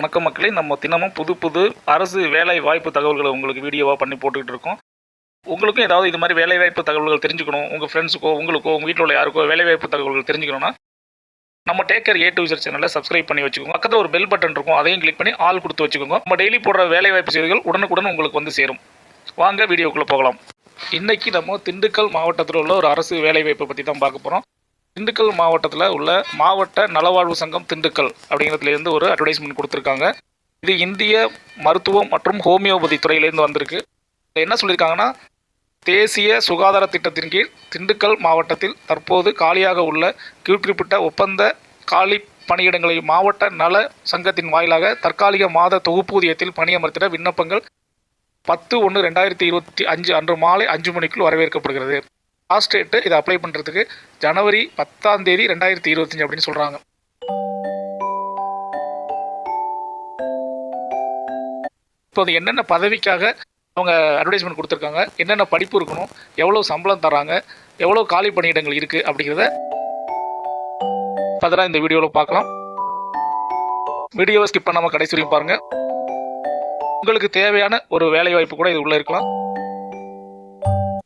வணக்கம் மக்களே. நம்ம தினமும் புது புது அரசு வேலை வாய்ப்பு தகவல்களை உங்களுக்கு வீடியோவாக பண்ணி போட்டுக்கிட்டு இருக்கோம். உங்களுக்கும் ஏதாவது இது மாதிரி வேலை வாய்ப்பு தகவல்கள் தெரிஞ்சுக்கணும் உங்கள் ஃப்ரெண்ட்ஸுக்கோ உங்களுக்கோ உங்கள் வீட்டில் உள்ள யாருக்கோ வேலை வாய்ப்பு தகவல்கள் தெரிஞ்சுக்கணும்னா நம்ம டேக்கர் ஏ டு விசர் சேனலில் சப்ஸ்கிரைப் பண்ணி வச்சுக்கோங்க. பக்கத்தில் ஒரு பெல் பட்டன் இருக்கும் அதையும் கிளிக் பண்ணி ஆள் கொடுத்து வச்சுக்கோங்க. நம்ம டெய்லி போடுற வேலை வாய்ப்பு செய்திகள் உடனுக்குடன் உங்களுக்கு வந்து சேரும். வாங்க வீடியோக்குள்ளே போகலாம். இன்றைக்கி நம்ம திண்டுக்கல் மாவட்டத்தில் உள்ள ஒரு அரசு வேலைவாய்ப்பை பற்றி தான் பார்க்க போகிறோம் திண்டுக்கல் மாவட்டத்தில் உள்ள மாவட்ட நலவாழ்வு சங்கம் திண்டுக்கல் அப்படிங்கிறதுலேருந்து ஒரு அட்வர்டைஸ்மெண்ட் கொடுத்துருக்காங்க. இது இந்திய மருத்துவம் மற்றும் ஹோமியோபதி துறையிலேருந்து வந்திருக்கு. என்ன சொல்லியிருக்காங்கன்னா தேசிய சுகாதார திட்டத்தின் கீழ் திண்டுக்கல் மாவட்டத்தில் தற்போது காலியாக உள்ள குறிப்பிட்ட ஒப்பந்த காலி பணியிடங்களை மாவட்ட நல சங்கத்தின் வாயிலாக தற்காலிக மாத தொகுப்பூதியத்தில் பணியமர்த்திட விண்ணப்பங்கள் பத்து ஒன்று ரெண்டாயிரத்தி இருபத்தி அஞ்சு அன்று மாலை அஞ்சு மணிக்குள் வரவேற்கப்படுகிறது. லாஸ்ட் டேட்டு இதை அப்ளை பண்ணுறதுக்கு ஜனவரி பத்தாம் தேதி ரெண்டாயிரத்தி இருபத்தஞ்சு அப்படின்னு சொல்கிறாங்க இப்போ அது என்னென்ன பதவிக்காக அவங்க அட்வர்டைஸ்மெண்ட் கொடுத்துருக்காங்க என்னென்ன படிப்பு இருக்கணும் எவ்வளோ சம்பளம் தராங்க எவ்வளோ காலி பணியிடங்கள் இருக்குது அப்படிங்கிறத ஃபர்தராக இந்த வீடியோவில் பார்க்கலாம். வீடியோவை ஸ்கிப் பண்ணாமல் கடைசி வரையும் பாருங்கள் உங்களுக்கு தேவையான ஒரு வேலை வாய்ப்பு கூட இது உள்ளே இருக்கலாம்.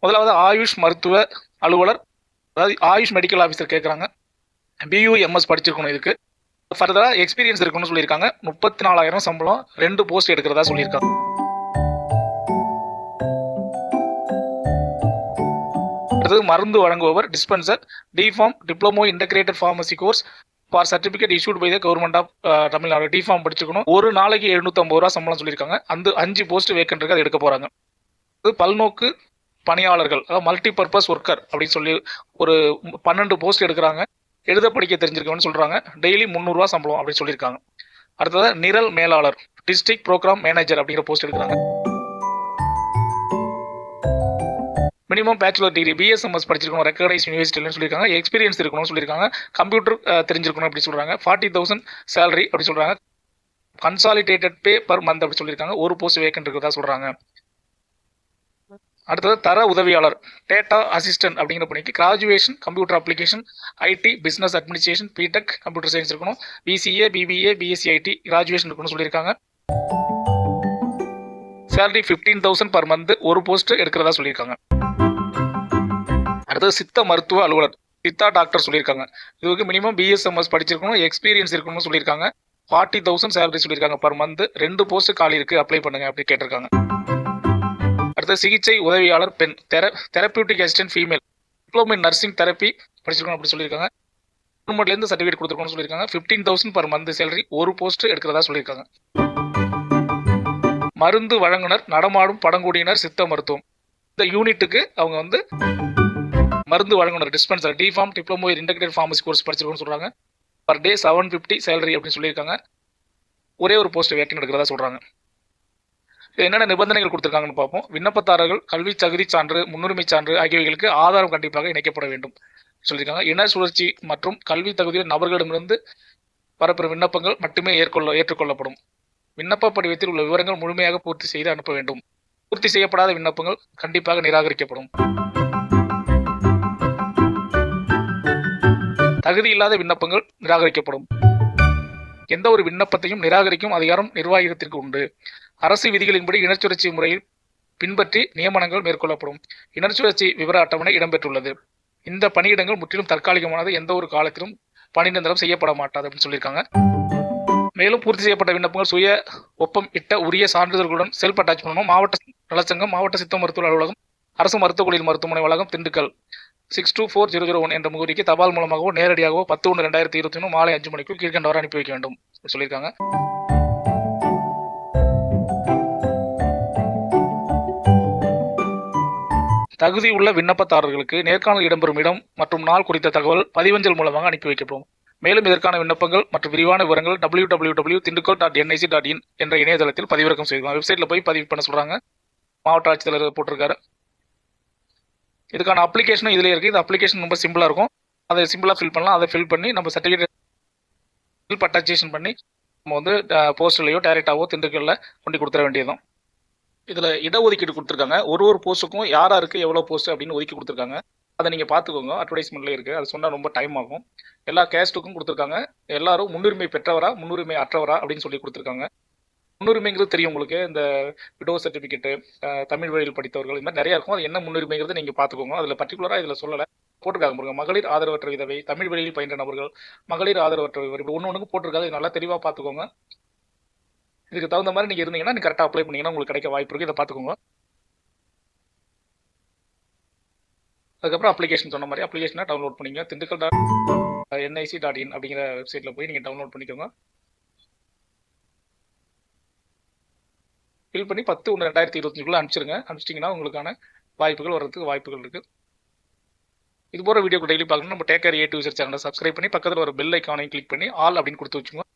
முதலாவது ஆயுஷ் மருத்துவ அலுவலர் அதாவது ஆயுஷ் மெடிக்கல் ஆஃபீஸர் கேட்குறாங்க பியூஎம்எஸ் படிச்சிருக்கணும் இதுக்கு. ஃபர்தராக எக்ஸ்பீரியன்ஸ் இருக்கணும்னு சொல்லியிருக்காங்க. முப்பத்தி நாலாயிரம் சம்பளம் ரெண்டு போஸ்ட் எடுக்கிறதா சொல்லியிருக்காங்க. அடுத்தது மருந்து வழங்குபவர் dispenser D Pharm diploma integrated pharmacy course for certificate issued by the government of Tamil Nadu D Pharm படிச்சுக்கணும் ஒரு நாளைக்கு எழுநூற்றம்பது ரூபா சம்பளம் சொல்லியிருக்காங்க. அந்த அஞ்சு போஸ்ட் வேக்கன்ட் இருக்கு அதை எடுக்க போகிறாங்க பல்நோக்கு பணியாளர்கள் அதாவது மல்டி பர்பஸ் ஒர்க்கர் அப்படின்னு சொல்லி ஒரு பன்னெண்டு போஸ்ட் எடுக்கிறாங்க. எழுத படிக்க தெரிஞ்சிருக்கணும்னு சொல்கிறாங்க டெய்லி முந்நூறுரூவா சம்பளம் அப்படின்னு சொல்லியிருக்காங்க. அடுத்ததாக நிரல் மேலாளர் டிஸ்ட்ரிக்ட் ப்ரோக்ராம் மேனேஜர் அப்படிங்கிற போஸ்ட் எடுக்கிறாங்க. மினிமம் பேச்சுலர் டிகிரி பிஎஸ்எம்எஸ் படிச்சிருக்கணும் ரெக்கக்னைஸ் யூனிவர்சிட்டிலன்னு சொல்லியிருக்காங்க. எக்ஸ்பீரியன்ஸ் இருக்கணும்னு சொல்லியிருக்காங்க. கம்ப்யூட்டர் தெரிஞ்சிருக்கணும் அப்படி சொல்கிறாங்க ஃபார்ட்டி தௌசண்ட் சேலரி அப்படி சொல்கிறாங்க கன்சாலிடேட்டட் பே பர் மந்த் அப்படி சொல்லியிருக்காங்க. ஒரு போஸ்ட் வேக்கன்ட் இருக்கிறதா சொல்கிறாங்க அடுத்தது தர உதவியாளர் டேட்டா அசிஸ்டன்ட் அப்படிங்கிற பணிக்கு graduation computer application IT business administration B Tech computer science இருக்கணும். BCA BBA BSc IT graduation இருக்கணும்னு சொல்லியிருக்காங்க. Salary fifteen thousand per month ஒரு போஸ்ட் எடுக்கிறதா சொல்லியிருக்காங்க. அடுத்தது சித்த மருத்துவ அலுவலர் சித்தா டாக்டர் சொல்லியிருக்காங்க. இதுக்கு மினிமம் பிஎஸ்எம்எஸ் படிச்சிருக்கணும் எக்ஸ்பீரியன்ஸ் இருக்கணும்னு சொல்லியிருக்காங்க. ஃபார்ட்டி தௌசண்ட் சேலரி சொல்லியிருக்காங்க பர் மந்த் ரெண்டு போஸ்ட் காலி இருக்கு அப்ளை பண்ணுங்க அப்படி கேட்டிருக்காங்க. அடுத்து சிகிச்சை உதவியாளர் பெண். Thera therapeutic assistant female diploma in nursing therapy படிச்சிருக்கணும் அப்படி சொல்லியிருக்காங்க. கவர்மெண்ட்லேருந்து சர்டிஃபிகேட் கொடுத்துருக்கோம்னு சொல்லியிருக்காங்க. Fifteen thousand per month salary ஒரு போஸ்ட் எடுக்கிறதா சொல்லியிருக்காங்க. மருந்து வழங்குனர் நடமாடும் பழங்குடியினர் சித்த மருத்துவம். இந்த யூனிட்டுக்கு அவங்க வந்து மருந்து வழங்குனர் dispenser D Pharm diploma integrate pharmacy course படிச்சிருக்கோம்னு சொல்கிறாங்க per day seven fifty salary அப்படின்னு சொல்லியிருக்காங்க. ஒரே ஒரு போஸ்ட் வேக்கன் எடுக்கிறதா சொல்கிறாங்க என்னென்ன நிபந்தனைகள் கொடுத்துருக்காங்கன்னு பார்ப்போம். விண்ணப்பதாரர்கள் கல்வி தகுதி சான்று முன்னுரிமை சான்று ஆகியவைகளுக்கு ஆதாரம் கண்டிப்பாக இணைக்கப்பட வேண்டும். சொல்லியிருக்காங்க. இன சுழற்சி மற்றும் கல்வி தகுதியுள்ள நபர்களிடமிருந்து பரப்புற விண்ணப்பங்கள் மட்டுமே ஏற்கொள்ள ஏற்றுக்கொள்ளப்படும். விண்ணப்ப படிவத்தில் உள்ள விவரங்கள் முழுமையாக பூர்த்தி செய்து அனுப்ப வேண்டும். பூர்த்தி செய்யப்படாத விண்ணப்பங்கள் கண்டிப்பாக நிராகரிக்கப்படும். தகுதி இல்லாத விண்ணப்பங்கள் நிராகரிக்கப்படும். எந்த ஒரு விண்ணப்பத்தையும் நிராகரிக்கும் அதிகாரம் நிர்வாகத்திற்கு உண்டு. அரசு விதிகளின்படி இனச்சுழற்சி முறையில் பின்பற்றி நியமனங்கள் மேற்கொள்ளப்படும். இனச்சுழற்சி விவர அட்டவணை இடம்பெற்றுள்ளது. இந்த பணியிடங்கள் முற்றிலும் தற்காலிகமானது. எந்த ஒரு காலத்திலும் பணி நிரந்தரம் செய்யப்பட மாட்டாது அப்படின்னு சொல்லியிருக்காங்க. மேலும் பூர்த்தி செய்யப்பட்ட விண்ணப்பங்கள் சுய ஒப்பம் இட்ட உரிய சான்றிதழ்களுடன் செல்ஃப் அட்டாச் பண்ணணும். மாவட்ட நலச்சங்கம் மாவட்ட சித்த மருத்துவ அலுவலகம் அரசு மருத்துவக் கல்லூரி மருத்துவமனை வளாகம் Dindigul. Six two four zero zero one என்ற முகவரிக்கு தபால் மூலமாகவோ நேரடியாகவோ பத்து ஒன்று ரெண்டாயிரத்தி இருபத்தி ஒன்று மாலை அஞ்சு மணிக்கு கீழ்கண்டவரை அனுப்பி வைக்க வேண்டும் சொல்லியிருக்காங்க. தகுதி உள்ள விண்ணப்பதாரர்களுக்கு நேர்காணல் இடம்பெறும் இடம் மற்றும் நாள் குறித்த தகவல் பதிவஞ்சல் மூலமாக அனுப்பி வைக்கப்படும். மேலும் இதற்கான விண்ணப்பங்கள் மற்றும் விரிவான விவரங்கள் W W W Dindigul dot NIC dot in என்ற இணையதளத்தில் பதிவிறக்கம் செய்யலாம். வெப்சைட்டில் போய் பதிவு பண்ண சொல்கிறாங்க மாவட்ட ஆட்சித்தலைவர் போட்டிருக்காரு. இதுக்கான அப்ளிகேஷனும் இதில் இருக்குது இந்த அப்ளிகேஷன் ரொம்ப சிம்பிளாக இருக்கும். அதை சிம்பிளாக ஃபில் பண்ணலாம். அதை ஃபில் பண்ணி நம்ம சர்டிஃபிகேட் ஃபில் அட்டாச்சேஷன் பண்ணி நம்ம வந்து போஸ்ட்லேயோ டைரெக்டாகவோ திண்டுக்கல்ல கொண்டு கொடுத்துட வேண்டியதும் இதில் இடஒதுக்கீடு கொடுத்துருக்காங்க. ஒரு ஒரு போஸ்ட்டுக்கும் யாராக இருக்குது எவ்வளோ போஸ்ட் அப்படின்னு ஒதுக்கி கொடுத்துருக்காங்க. அதை நீங்கள் பார்த்துக்கோங்க. அட்வர்டைஸ்மெண்ட்லேயே இருக்குது அது சொன்னால் ரொம்ப டைம் ஆகும். எல்லா கேஸ்ட்டுக்கும் கொடுத்துருக்காங்க. எல்லாரும் முன்னுரிமை பெற்றவரா முன்னுரிமை அற்றவரா அப்படின்னு சொல்லி கொடுத்துருக்காங்க. முன்னுரிமைங்கிறது தெரியும் உங்களுக்கு. இந்த விடோ சர்டிஃபிகேட்டு தமிழ் வழியில் படித்தவர்கள் இந்த மாதிரி நிறையா இருக்கும். அது என்ன முன்னுரிமைங்கிறது நீங்கள் பார்த்துக்கோங்க. அதில் பர்டிகுலராக இதில் சொல்லலை. போட்டிருக்காங்க பாருங்க. மகளிர் ஆதரவற்ற விதவை தமிழ் வழியில் பயின்ற நபர்கள் மகளிர் ஆதரவற்ற இப்படி ஒன்று ஒன்றுக்கு போட்டிருக்காங்க நல்லா தெளிவாக பார்த்துக்கோங்க. இதுக்கு தகுந்த மாதிரி நீங்கள் இருந்தீங்கன்னா நீங்கள் கரெக்டாக அப்ளை பண்ணீங்கன்னா உங்களுக்கு கிடைக்க வாய்ப்பு இருக்குது இதை பார்த்துக்கோங்க. அதுக்கப்புறம் அப்ளிகேஷன் சொன்ன மாதிரி அப்ளிகேஷனை டவுன்லோட் பண்ணிங்க Dindigul dot NIC dot in அப்படிங்கிற வெப்சைட்டில் போய் நீங்கள் டவுன்லோட் பண்ணிக்கோங்க. ஃபில் பண்ணி பத்து ஒன்று ரெண்டாயிரத்தி இருபத்தஞ்சுக்குள்ளே அனுப்பிச்சிருங்க. அனுப்பிச்சிட்டிங்கன்னா உங்களுக்கான வாய்ப்புகள் வர்றதுக்கு வாய்ப்புகள் இருக்குது இது போகிற வீடியோ டெய்லி பார்க்கணும் நம்ம டேக்கர் ஏ டூ யூசர் சேனலை சப்ஸ்கிரைப் பண்ணி பக்கத்தில் ஒரு பெல் ஐக்கானையும் கிளிக் பண்ணி ஆல் அப்படின்னு கொடுத்து வச்சுக்கோங்க.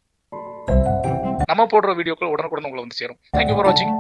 நம்ம போடுற வீடியோக்கள் உடனுக்குடன் உங்களை வந்து சேரும். தேங்க்யூ ஃபார் வாட்சிங்